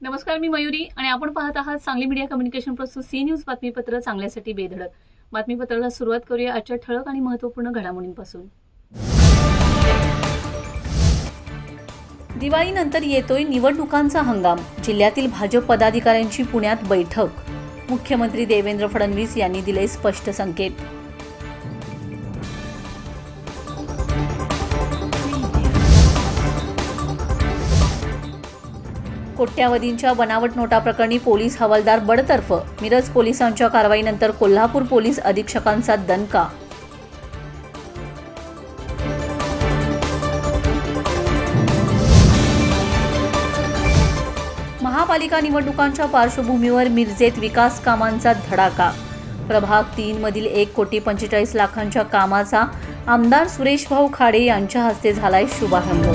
नमस्कार मी मयुरी आणि आपण पाहत आहात सांगली मीडिया कम्युनिकेशन प्रस्तुत सी न्यूज बातमीपत्र चांगल्यासाठी बेधडक. बातमीपत्राला सुरुवात करूया आजच्या ठळक आणि महत्त्वपूर्ण घडामोडींपासून. दिवाळीनंतर येतोय निवडणुकांचा हंगाम. जिल्ह्यातील भाजप पदाधिकाऱ्यांची पुण्यात बैठक. मुख्यमंत्री देवेंद्र फडणवीस यांनी दिले स्पष्ट संकेत. कोट्यावधींच्या बनावट नोटा प्रकरणी पोलीस हवालदार बडतर्फ. मिरज पोलिसांच्या कारवाईनंतर कोल्हापूर पोलीस अधीक्षकांचा दणका. महापालिका निवडणुकांच्या पार्श्वभूमीवर मिरजेत विकास कामांचा धडाका. प्रभाग तीन मधील एक कोटी पंचेचाळीस लाखांच्या कामाचा आमदार सुरेश भाऊ खाडे यांच्या हस्ते झालाय शुभारंभ.